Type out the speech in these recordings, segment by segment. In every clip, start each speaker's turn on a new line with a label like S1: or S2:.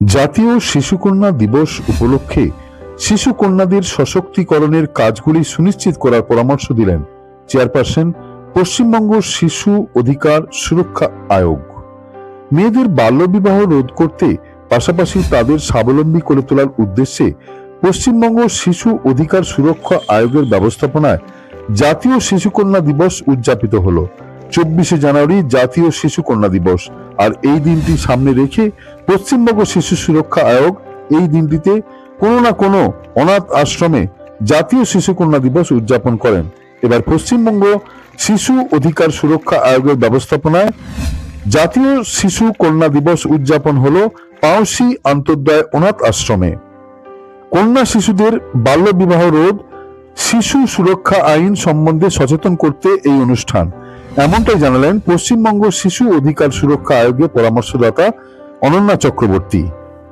S1: জাতীয় শিশুকন্যা দিবস উপলক্ষে শিশু কন্যাদের সশক্তিকরণের কাজগুলি সুনিশ্চিত করার পরামর্শ দিলেন চেয়ারপারসন পশ্চিমবঙ্গ শিশু অধিকার সুরক্ষা আয়োগ। মেয়েদের বাল্যবিবাহ রোধ করতে পাশাপাশি তাদের স্বাবলম্বী করে তোলার উদ্দেশ্যে পশ্চিমবঙ্গ শিশু অধিকার সুরক্ষা আয়োগের ব্যবস্থাপনায় জাতীয় শিশুকন্যা দিবস উদযাপিত হলো। চব্বিশে জানুয়ারি জাতীয় শিশুকন্যা দিবস। আর এই দিনটি সামনে রেখে পশ্চিমবঙ্গ শিশু সুরক্ষা আয়োগ এই দিনটিতে কোনো না কোনো অনাথ আশ্রমে জাতীয় শিশু কন্যা দিবস উদযাপন করেন। এবার পশ্চিমবঙ্গ শিশু অধিকার সুরক্ষা আয়োগের ব্যবস্থাপনায় জাতীয় শিশু কন্যা দিবস উদযাপন হলো পাউসি অন্তর্দয় অনাথ আশ্রমে। কন্যা শিশুদের বাল্য বিবাহ রোধ শিশু সুরক্ষা আইন সম্বন্ধে সচেতন করতে এই অনুষ্ঠান। এমনটাই জানালেন পশ্চিমবঙ্গ শিশু অধিকার সুরক্ষা আয়োগের পরামর্শদাতা অনন্যা চক্রবর্তী।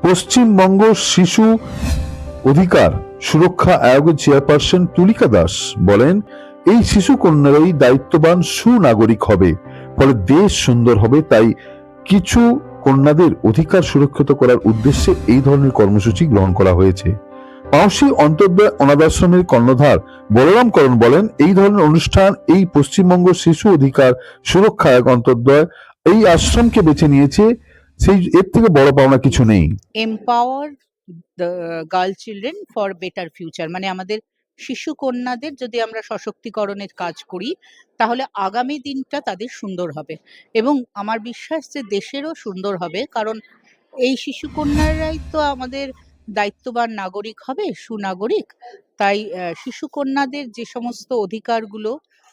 S1: পশ্চিমবঙ্গ শিশু অধিকার সুরক্ষা আয়োগের চেয়ারপারসন তুলিকা দাস বলেন, এই শিশু কন্যারাই দায়িত্ববান সুনাগরিক হবে, ফলে দেশ সুন্দর হবে, তাই কিছু কন্যাদের অধিকার সুরক্ষিত করার উদ্দেশ্যে এই ধরনের কর্মসূচি গ্রহণ করা হয়েছে। পাউসি অন্তর্দয় অনাথাশ্রমের কর্ণধার বলরাম করণ বলেন, এই ধরনের অনুষ্ঠান এই পশ্চিমবঙ্গ শিশু অধিকার সুরক্ষা এক অন্তর্দয়। এই আশ্রমকে বেছে নিয়েছে, সেই এর থেকে বড় পাওনা কিছু নেই।
S2: Empower girl children for better future মানে আমাদের শিশু কন্যাদের যদি আমরা সশক্তিকরণের কাজ করি, তাহলে আগামী দিনটা তাদের সুন্দর হবে। এবং আমার বিশ্বাস যে দেশেরও সুন্দর হবে, কারণ এই শিশু কন্যারাই তো আমাদের দায়িত্ববান নাগরিক হবে, সুনাগরিক। তাই শিশু কন্যাদের যে সমস্ত অধিকারগুলো,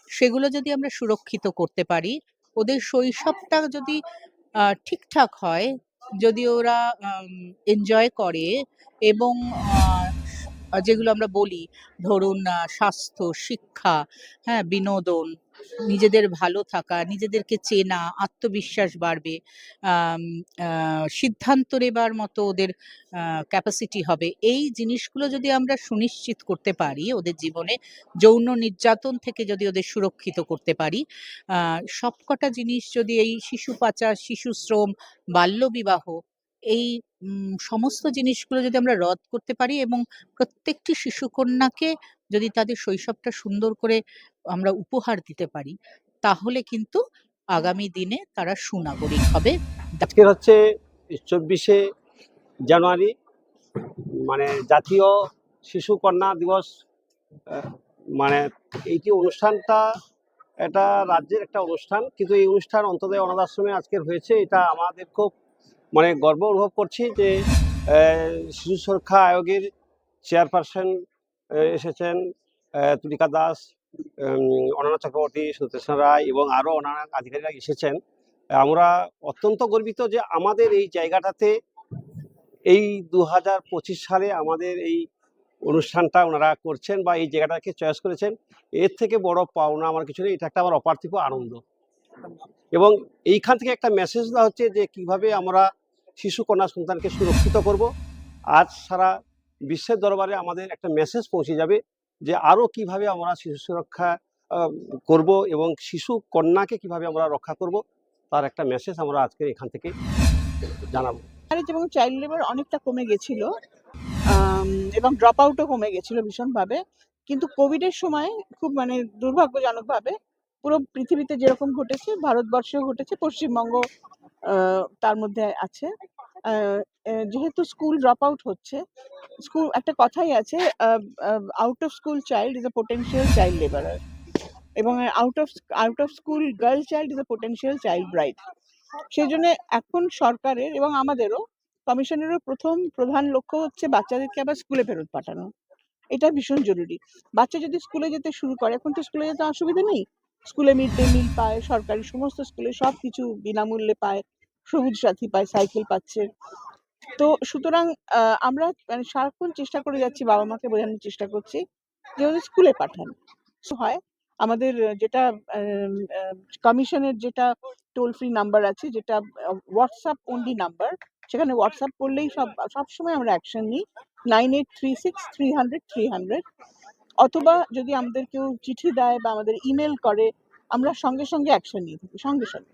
S2: সেগুলো যদি আমরা সুরক্ষিত করতে পারি, ওদের শৈশবটা যদি ঠিকঠাক হয়, যদি ওরা এনজয় করে এবং যেগুলো আমরা বলি, ধরুন স্বাস্থ্য, শিক্ষা হ্যাঁ বিনোদন নিজেদের ভালো থাকা, নিজেদেরকে চেনা, আত্মবিশ্বাস বাড়বে সিদ্ধান্ত নেবার মতো ওদের ক্যাপাসিটি হবে। এই জিনিসগুলো যদি আমরা সুনিশ্চিত করতে পারি ওদের জীবনে, যৌন নির্যাতন থেকে যদি ওদের সুরক্ষিত করতে পারি সবকটা জিনিস যদি এই শিশু পাচার, শিশু শ্রম বাল্যবিবাহ এই সমস্ত জিনিসগুলো যদি আমরা রদ করতে পারি এবং প্রত্যেকটি শিশু কন্যাকে যদি তাদের শৈশবটা সুন্দর করে আমরা উপহার দিতে পারি, তাহলে কিন্তু আগামী দিনে তারা সুনাগরিক হবে।
S3: আজকের হচ্ছে চব্বিশে জানুয়ারি মানে জাতীয় শিশু কন্যা দিবস মানে এইটি অনুষ্ঠানটা এটা রাজ্যের একটা অনুষ্ঠান, কিন্তু এই অনুষ্ঠান অন্তদয় অনাথ আশ্রমে আজকের হয়েছে, এটা আমাদের খুব মানে গর্ব অনুভব করছি যে শিশু সুরক্ষা আয়োগের চেয়ারপারসন এসেছেন তুলিকা দাস উম, অনন্যা চক্রবর্তী সুতেশন রায় এবং আরও অন্যান্য আধিকারিকরা এসেছেন। আমরা অত্যন্ত গর্বিত যে আমাদের এই জায়গাটাতে এই দু হাজার পঁচিশ সালে আমাদের এই অনুষ্ঠানটা ওনারা করছেন বা এই জায়গাটাকে চয়েস করেছেন এর থেকে বড় পাওনা আমার কিছু নেই এটা একটা আমার অপার্থিব আনন্দ। এবং এইখান থেকে একটা মেসেজ দেওয়া হচ্ছে যে কীভাবে আমরা শিশু কন্যা সন্তানকে সুরক্ষিত করব। আজ সারা বিশ্বের দরবারে আমাদের একটা মেসেজ পৌঁছে যাবে যে আরও কীভাবে আমরা শিশু সুরক্ষা করব এবং শিশু কন্যাকে কীভাবে আমরা রক্ষা করব, তার একটা মেসেজ আমরা আজকে এখান থেকে জানাব।
S4: এবং চাইল্ড লেবার অনেকটা কমে গেছিল এবং ড্রপ আউটও কমে গেছিল ভীষণভাবে। কিন্তু কোভিডের সময় খুব মানে দুর্ভাগ্যজনকভাবে পুরো পৃথিবীতে যেরকম ঘটেছে, ভারতবর্ষেও ঘটেছে, পশ্চিমবঙ্গ তার মধ্যে আছে। যেহেতু স্কুল ড্রপ আউট হচ্ছে, স্কুল, একটা কথাই আছে out of school child is a potential child labourer এবং out of out of school girl child is a potential child bride সেই জন্য এখন সরকারের এবং আমাদেরও কমিশনেরও প্রথম প্রধান লক্ষ্য হচ্ছে বাচ্চাদেরকে আবার স্কুলে ফেরত পাঠানো। এটা ভীষণ জরুরি। বাচ্চা যদি স্কুলে যেতে শুরু করে, এখন তো স্কুলে যেতে অসুবিধা নেই। স্কুলে মিড ডে মিল পায়, সরকারি সমস্ত স্কুলে সব কিছু বিনামূল্যে পায়। সবুজ সাথী পায়, সাইকেল পাচ্ছে। তো সুতরাং আমরা মানে সারাক্ষণ চেষ্টা করে যাচ্ছি, বাবা মাকে বোঝানোর চেষ্টা করছি যে ওদের স্কুলে পাঠান। হয়, আমাদের যেটা কমিশনের যেটা টোল ফ্রি নাম্বার আছে, যেটা হোয়াটসঅ্যাপ অনলি নাম্বার সেখানে হোয়াটসঅ্যাপ করলেই সব সবসময় আমরা অ্যাকশন নিই। Nine eight three six three hundred three hundred অথবা যদি আমাদের কেউ চিঠি দেয় বা আমাদের ইমেল করে, আমরা সঙ্গে সঙ্গে অ্যাকশন নিয়ে থাকি, সঙ্গে সঙ্গে।